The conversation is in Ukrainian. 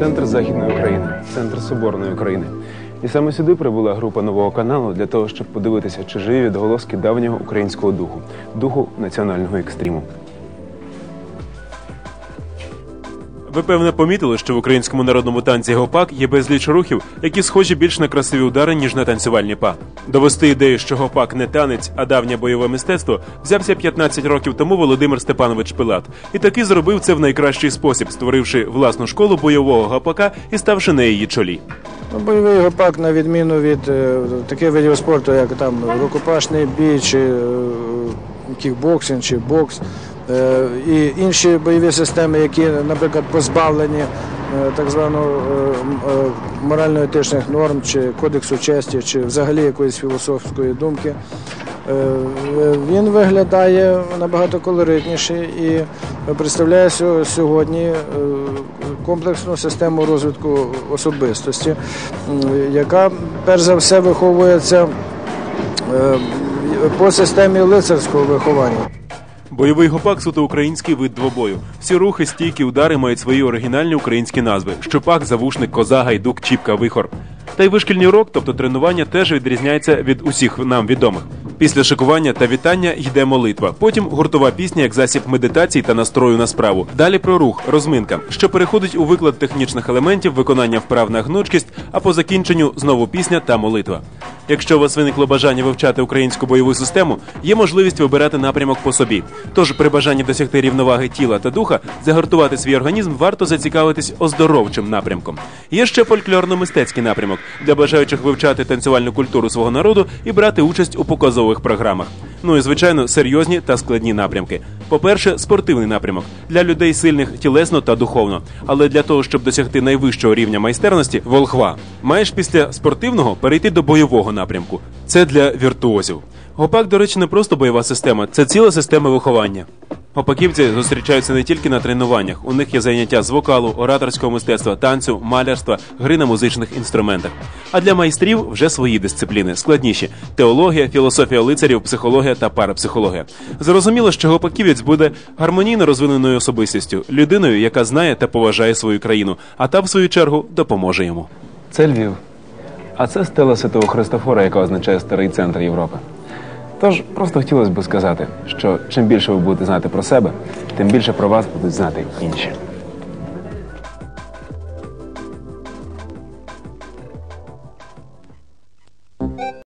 Центр Західної України, центр Соборної України. І саме сюди прибула група нового каналу для того, щоб подивитися, чи живі відголоски давнього українського духу, духу національного екстриму. Ви певне помітили, що в українському народному танці гопак є безліч рухів, які схожі більш на красиві удари, ніж на танцювальні па. Довести ідею, що гопак не танець, а давнє бойове мистецтво, взявся 15 років тому Володимир Степанович Пилат. І таки зробив це в найкращий спосіб, створивши власну школу бойового гопака і ставши на її чолі. Ну, бойовий гопак, на відміну від е, таких видів спорту, як там рукопашний бій, чи е, кікбоксинг, чи бокс, і інші бойові системи, які, наприклад, позбавлені е, так званого е, е, морально-етичних норм, чи кодексу честі, чи взагалі якоїсь філософської думки. Е, Він виглядає набагато колоритніше і представляє сьогодні е, комплексну систему розвитку особистості, яка перш за все виховується е, по системі лицарського виховання. Бойовий гопак суто український вид двобою. Всі рухи, стійки, удари мають свої оригінальні українські назви: щупак, завушник, коза, гайдук, чіпка, вихор. Та й вишкільний урок, тобто тренування, теж відрізняється від усіх нам відомих. Після шикування та вітання йде молитва. Потім гуртова пісня як засіб медитації та настрою на справу. Далі про рух, розминка, що переходить у виклад технічних елементів, виконання вправ на гнучкість, а по закінченню знову пісня та молитва. Якщо у вас виникло бажання вивчати українську бойову систему, є можливість вибирати напрямок по собі. Тож при бажанні досягти рівноваги тіла та духа, загартувати свій організм, варто зацікавитись оздоровчим напрямком. Є ще фольклорно-мистецький напрямок для бажаючих вивчати танцювальну культуру свого народу і брати участь у показових програмах. Ну і звичайно, серйозні та складні напрямки. По-перше, спортивний напрямок для людей сильних тілесно та духовно. Але для того, щоб досягти найвищого рівня майстерності, волхва, маєш після спортивного перейти до бойового напрямку. Це для віртуозів. Гопак, до речі, не просто бойова система, це ціла система виховання. Гопаківці зустрічаються не тільки на тренуваннях. У них є заняття з вокалу, ораторського мистецтва, танцю, малярства, гри на музичних інструментах. А для майстрів вже свої дисципліни, складніші: теологія, філософія лицарів, психологія та парапсихологія. Зрозуміло, що гопаківець буде гармонійно розвиненою особистістю, людиною, яка знає та поважає свою країну, а та, в свою чергу, допоможе йому. Це Львів. А це стела Святого Христофора, яка означає старий центр Європи. Тож просто хотілося б сказати, що чим більше ви будете знати про себе, тим більше про вас будуть знати інші.